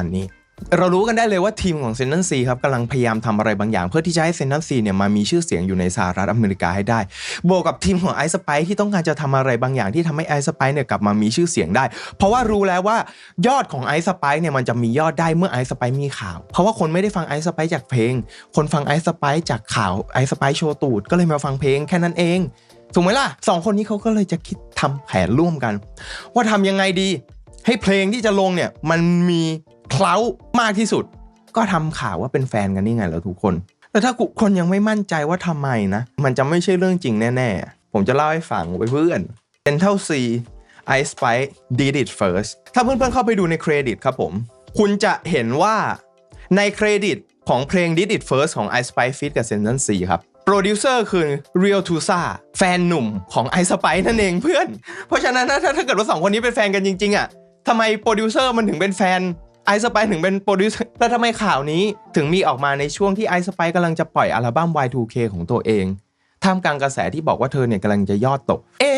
ันนี้ เรารู้กันได้เลยว่าทีมของเซนนันซีครับกำลังพยายามทำอะไรบางอย่าง เพื่อที่จะให้เซนนันซีเนี่ยมามีชื่อเสียงอยู่ในสหรัฐอเมริกาให้ได้ บวกกับทีมของไอซ์สไปที่ต้องการจะทำอะไรบางอย่างที่ทำให้ไอซ์สไปเนี่ยกลับมามีชื่อเสียงได้ เพราะว่ารู้แล้วว่ายอดของไอซ์สไปเนี่ยมันจะมียอดได้เมื่อไอซ์สไปมีข่าว เพราะว่าคนไม่ได้ฟังไอซ์สไปจากเพลง คนฟังไอซ์สไปจากข่าวไอซ์สไปโชว์ตูดก็เลยมาฟังเพลงแค่นั้นเองถูกไหมล่ะสองคนนี้เขาก็เลยจะคิดทำแผนร่วมกัน ว่าทำยังไงดี ให้เพลงที่จะลงเนี่ยมันมี เคล้ามากที่สุด ก็ทำข่าวว่าเป็นแฟนกันนี่ไงแล้วทุกคน แต่ถ้าคนยังไม่มั่นใจว่าทำไมนะ มันจะไม่ใช่เรื่องจริงแน่ๆ ผมจะเล่าให้ฟังไว้เพื่อน Central C Ice Spice did it first ถ้าเพื่อนๆเข้าไปดูในเครดิตครับผม คุณจะเห็นว่าในเครดิตของเพลง did it first ของ Ice Spice Feat กับ Central C ครับ โปรดิวเซอร์คือ Real Tusa แฟนหนุ่มของ Ice Spice นั่นเองเพื่อน เพราะฉะนั้นถ้าถ้าเกิดว่าสองคนนี้เป็นแฟนกันจริง ๆ อะทำไมโปรดิวเซอร์มันถึงเป็นแฟน ไอซ์สไปถึงเป็นโปรดิวเซอร์แล้วทำไมข่าวนี้ถึงมีออกมาในช่วงที่ไอซ์สไปกำลังจะปล่อยอัลบั้ม Y2K ของตัวเองท่ามกลางกระแสที่บอกว่าเธอเนี่ยกำลังจะยอดตก เอ๊